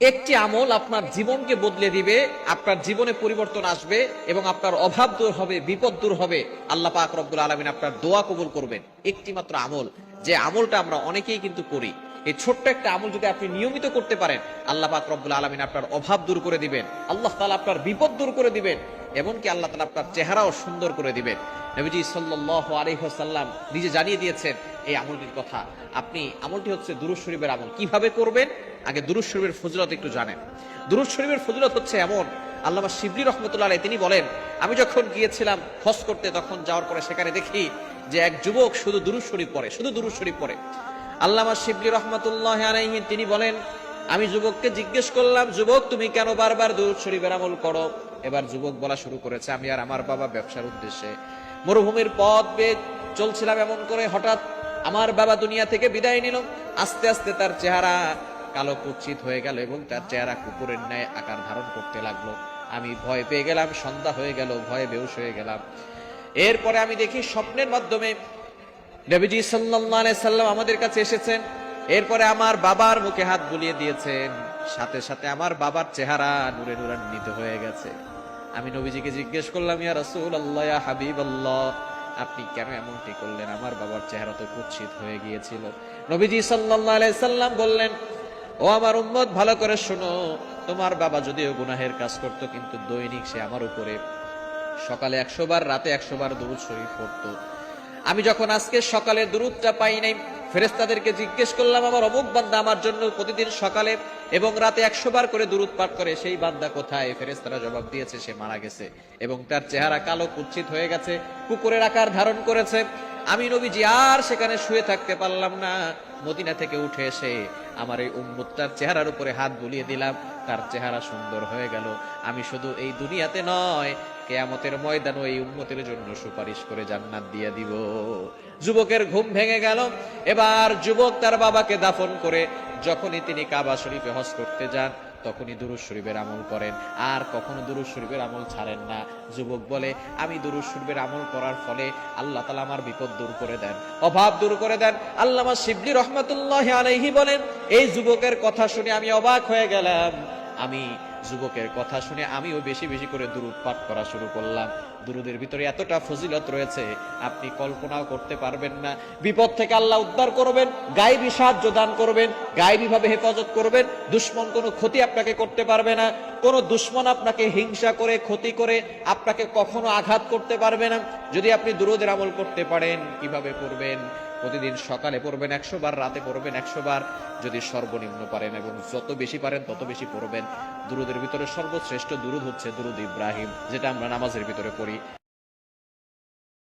একটি আমল আপনার জীবনকে বদলে দিবে, আপনার জীবনে পরিবর্তন আসবে এবং আপনার অভাব দূর হবে, বিপদ দূর হবে। আল্লাহ পাক রব্বুল আলমিন আপনার দোয়া কবুল করবেন। একটি মাত্র আমল। যে আমলটা আমরা অনেকেই কিন্তু করি। এই ছোট্ট একটা আমল যদি আপনি নিয়মিত করতে পারেন, আল্লাহ পাক রব্বুল আলমিন আপনার অভাব দূর করে দিবেন। আল্লাহ তালা আপনার বিপদ দূর করে দিবেন, এমনকি আল্লাহ তালা আপনার চেহারাও সুন্দর করে দিবেন। নবীজি সাল্লাহ আলহিহাসাল্লাম নিজে জানিয়ে দিয়েছেন এই আমলটির কথা। আপনি আমলটি হচ্ছে দুরুজ শরীফের আমল। কীভাবে করবেন? আগে দুরুজ শরীফের ফজিলত একটু জানেন। দুরুজ শরীফের ফজিলত হচ্ছে এমন, আল্লামা শিবলি রহমতুল্লাহ তিনি বলেন, আমি যখন গিয়েছিলাম হজ করতে, তখন যাওয়ার পরে সেখানে দেখি যে এক যুবক শুধু দুরুজ শরীফ পড়ে, শুধু দুরুজ শরীফ পড়ে। আল্লামা শিবলি রহমতুল্লাহ আলাইহি তিনি বলেন, আমি যুবককে জিজ্ঞেস করলাম, যুবক, তুমি কেন বারবার দুরুদ শরীফের আমল করো? এবার যুবক বলা শুরু করেছে, আমি আর আমার বাবা ব্যবসার উদ্দেশ্যে। মরুভূমির পথ বেয়ে চলছিলাম এমন করে, হঠাৎ আমার বাবা দুনিয়া থেকে বিদায় নিল। আস্তে আস্তে তার চেহারা কালো কুচ্ছিত হয়ে গেল এবং তার চেহারা কুকুরের ন্যায় আকার ধারণ করতে লাগল। আমি ভয় পেয়ে গেলাম, সন্ধ্যা হয়ে গেল, ভয়ে বেউস হয়ে গেলাম। এরপরে আমি দেখি স্বপ্নের মাধ্যমে নবীজি আলাইহি সাল্লাম আমাদের কাছে এসেছেন। এরপরে আমার বাবার মুখে হাত বুলিয়ে দিয়েছেন। সাথে সাথে আমার বাবার চেহারা নূরে নূরান্বিত হয়ে গেছে। আমি নবীজিকে জিজ্ঞেস করলাম, ইয়া রাসূলুল্লাহ, ইয়া হাবিবাল্লাহ, আপনি কেন এমনটি করলেন? আমার বাবার চেহারা তো কুৎসিত হয়ে গিয়েছিল। নবীজি আলাইহি সাল্লাম বললেন ও আমার উম্মত, ভালো করে শোনো। তোমার বাবা যদিও গুনাহের কাজ করত, কিন্তু দৈনিক সে আমার উপরে সকালে একশো বার, রাতে একশো বার দুরুদ শরীফ পড়তো। আমি যখন আজকে সকালে দুরুদটা পাই নাই ফেরেস্তাদেরকে জিজ্ঞেস করলাম, আমার অমুক বান্দা আমার জন্য প্রতিদিন সকালে এবং রাতে একশো বার করে দুরুদ পাঠ করে, সেই বান্দা কোথায়? ফেরেস্তারা জবাব দিয়েছে, সে মারা গেছে এবং তার চেহারা কালো কুচ্ছিত হয়ে গেছে, কুকুরের আকার ধারণ করেছে। আমি নবীজি আর সেখানে শুয়ে থাকতে পারলাম না। মদিনা থেকে উঠে এসে আমার এই উম্মুত্তার চেহারার উপরে হাত বুলিয়ে দিলাম। তার চেহারা সুন্দর হয়ে গেল। আমি শুধু এই দুনিয়াতে নয় কেয়ামতের ময়দানও এই উম্মতের জন্য সুপারিশ করে জান্নাত দিয়ে দিব। যুবকের ঘুম ভেঙে গেল। এবার যুবক তার বাবাকে দাফন করে যখনই তিনি কাবা শরীফে হজ করতে যান, তখনই দুরুজ শরীফের আমল করেন। আর কখনো দুরুজ শরীফের আমল ছাড়েন না। যুবক বলে, আমি দুরুজ শরীফের আমল করার ফলে আল্লাহ তালা আমার বিপদ দূর করে দেন, অভাব দূর করে দেন। আল্লামা শিবলি রহমতুল্লাহ আলাইহি বলেন, এই যুবকের কথা শুনে আমি অবাক হয়ে গেলাম। আমি যুবকের কথা শুনে আমিও বেশি বেশি করে দুরুদ পাঠ করা শুরু করলাম। দুরুদের ভিতরে এতটা ফজিলত রয়েছে, আপনি কল্পনাও করতে পারবেন না। বিপদ থেকে আল্লাহ উদ্ধার করবেন, গায়ে সাহায্য দান করবেন গায়েবী ভাবে হেফাজত করবেন, দুশ্মন কোনো ক্ষতি আপনাকে করতে পারবে না, কোনো দুশ্মন আপনাকে হিংসা করে, ক্ষতি করে আপনাকে কখনো আঘাত করতে পারবে না। যদি আপনি দুরুদের আমল করতে পারেন, কীভাবে করবেন প্রতিদিন সকালে পড়বেন একশো বার, রাতে পড়বেন একশো বার। যদি সর্বনিম্ন পারেন এবং যত বেশি পারেন, তত বেশি পড়বেন। দুরুদের ভিতরে সর্বশ্রেষ্ঠ দুরুদ হচ্ছে দুরুদ ইব্রাহিম, যেটা আমরা নামাজের ভিতরে পড়ি।